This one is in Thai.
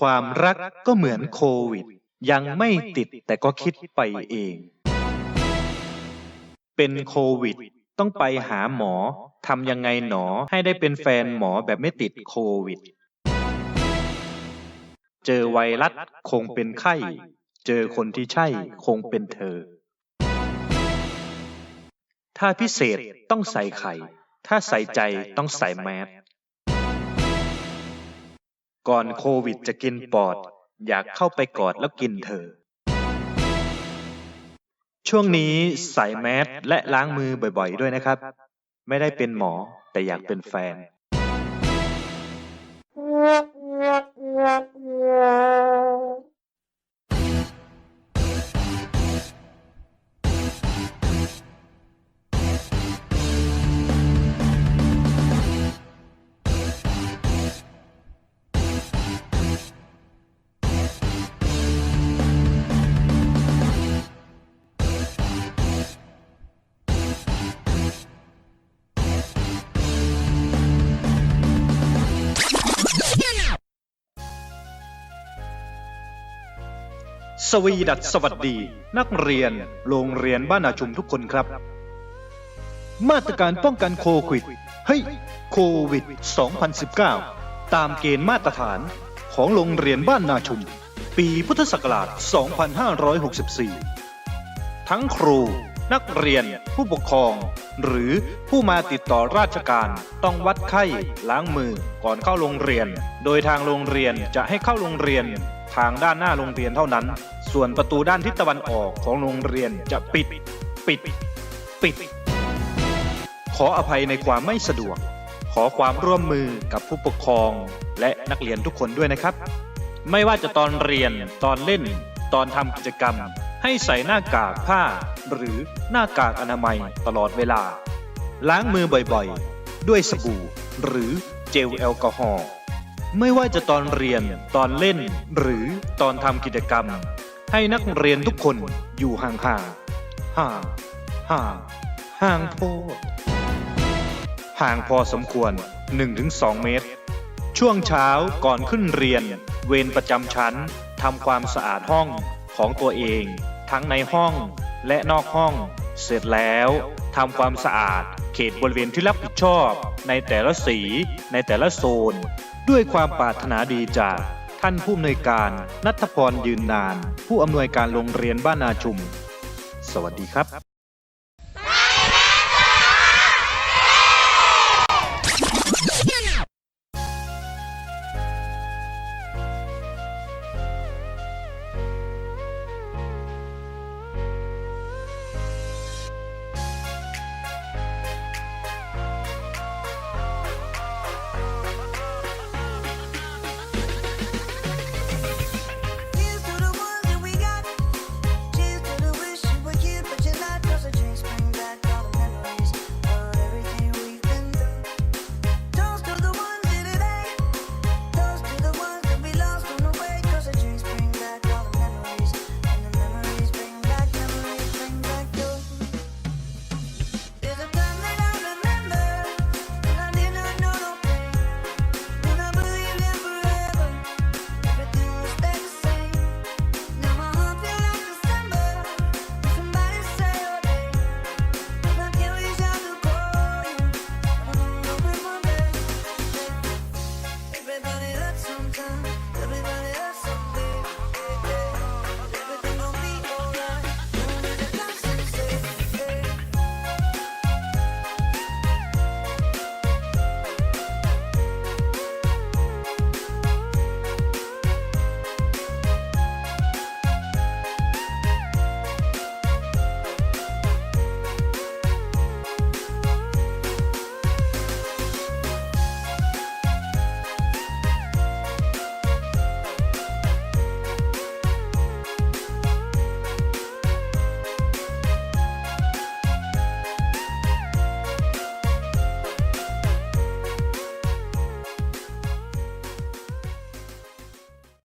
ความรักก็เหมือนโควิด ยังไม่ติดแต่ก็คิดไปเอง เป็นโควิด ต้องไปหาหมอทำยังไงหนอให้ได้เป็นแฟนหมอแบบไม่ติดโควิด เจอไวรัสคงเป็นไข้ เจอคนที่ใช่คงเป็นเธอ ถ้าพิเศษต้องใส่ไข่ ถ้าใส่ใจต้องใส่แมส ก่อนโควิดจะกินปอด อยากเข้าไปกอดแล้วกินเธอ ช่วงนี้ใส่แมสและล้างมือบ่อยๆ ด้วยนะครับ ไม่ได้เป็นหมอแต่อยากเป็นแฟน สวีดัสสวัสดี นักเรียน โรงเรียนบ้านนาชุมทุกคนครับ มาตรการป้องกันโควิดเฮ้ยโควิด 2019 ตามเกณฑ์มาตรฐานของโรงเรียนบ้านนาชุม ปีพุทธศักราช 2564 ทั้งครู นักเรียน ผู้ปกครอง หรือผู้มาติดต่อราชการต้องวัดไข้ล้างมือก่อนเข้าโรงเรียน โดยทางโรงเรียนจะให้เข้าโรงเรียน ทางด้านหน้าโรงเรียนเท่านั้น ส่วนประตูด้านทิศตะวันออกของโรงเรียนจะปิด ปิด ปิด ขออภัยในความไม่สะดวก ขอความร่วมมือกับผู้ปกครองและนักเรียนทุกคนด้วยนะครับ ไม่ว่าจะตอนเรียน ตอนเล่น ตอนทำกิจกรรม ให้ใส่หน้ากากผ้า หรือหน้ากากอนามัยตลอดเวลา ล้างมือบ่อยๆ ด้วยสบู่ หรือเจลแอลกอฮอล์ ไม่ว่าจะตอนเรียน ตอนเล่น หรือตอนทำกิจกรรม ให้นักเรียนทุกคนอยู่ห่างๆห่างห่างห่างโพดห่างพอสมควร 1-2 เมตร ช่วงเช้าก่อนขึ้นเรียน เวรประจำชั้นทำความสะอาดห้องของตัวเอง ทั้งในห้องและนอกห้อง เสร็จแล้วทำความสะอาดเขตบริเวณที่รับผิดชอบในแต่ละสีในแต่ละโซน ด้วยความปรารถนาดีจากท่านผู้อำนวยการนัทพรยืนนาน ผู้อำนวยการโรงเรียนบ้านนาชุม สวัสดีครับ